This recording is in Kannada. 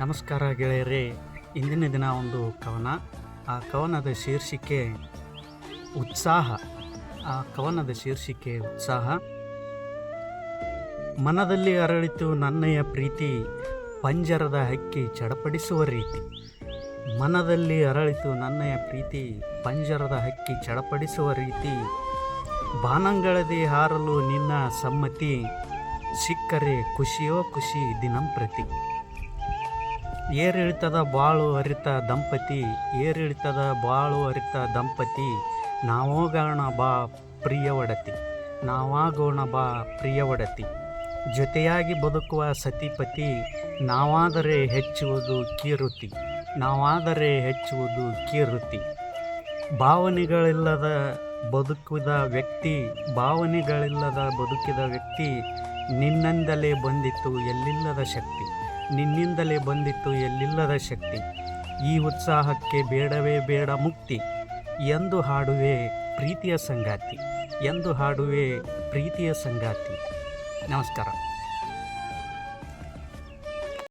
ನಮಸ್ಕಾರ ಗೆಳೆಯರೇ. ಇಂದಿನ ದಿನ ಒಂದು ಕವನ. ಆ ಕವನದ ಶೀರ್ಷಿಕೆ ಉತ್ಸಾಹ. ಆ ಕವನದ ಶೀರ್ಷಿಕೆ ಉತ್ಸಾಹ. ಮನದಲ್ಲಿ ಅರಳಿತು ನನ್ನಯ ಪ್ರೀತಿ, ಪಂಜರದ ಹಕ್ಕಿ ಚಡಪಡಿಸುವ ರೀತಿ. ಮನದಲ್ಲಿ ಅರಳಿತು ನನ್ನಯ ಪ್ರೀತಿ, ಪಂಜರದ ಹಕ್ಕಿ ಚಡಪಡಿಸುವ ರೀತಿ. ಬಾನಂಗಳದಿ ಹಾರಲು ನಿನ್ನ ಸಮ್ಮತಿ, ಸಿಕ್ಕರೆ ಖುಷಿಯೋ ಖುಷಿ ದಿನಂಪ್ರತಿ. ಏರಿಳಿತದ ಬಾಳು ಅರಿತ ದಂಪತಿ, ಏರಿಳಿತದ ಬಾಳು ಅರಿತ ದಂಪತಿ, ನಾವೋಗೋಣ ಬಾ ಪ್ರಿಯ ಒಡತಿ ನಾವಾಗೋಣ ಬಾ ಪ್ರಿಯ ಒಡತಿ ಜೊತೆಯಾಗಿ ಬದುಕುವ ಸತಿಪತಿ, ನಾವಾದರೆ ಹೆಚ್ಚುವುದು ಕೀರುತಿ, ನಾವಾದರೆ ಹೆಚ್ಚುವುದು ಕೀರುತಿ. ಭಾವನೆಗಳಿಲ್ಲದ ಬದುಕಿದ ವ್ಯಕ್ತಿ, ಭಾವನೆಗಳಿಲ್ಲದ ಬದುಕಿದ ವ್ಯಕ್ತಿ ನಿನ್ನಿಂದಲೇ ಬಂದಿತ್ತು ಎಲ್ಲಿಲ್ಲದ ಶಕ್ತಿ. ನಿನ್ನಿಂದಲೇ ಬಂದಿತ್ತು ಎಲ್ಲಿಲ್ಲದ ಶಕ್ತಿ. ಈ ಉತ್ಸಾಹಕ್ಕೆ ಬೇಡವೇ ಬೇಡ ಮುಕ್ತಿ. ಎಂದು ಹಾಡುವೆ ಪ್ರೀತಿಯ ಸಂಗಾತಿ. ಎಂದು ಹಾಡುವೆ ಪ್ರೀತಿಯ ಸಂಗಾತಿ. ನಮಸ್ಕಾರ.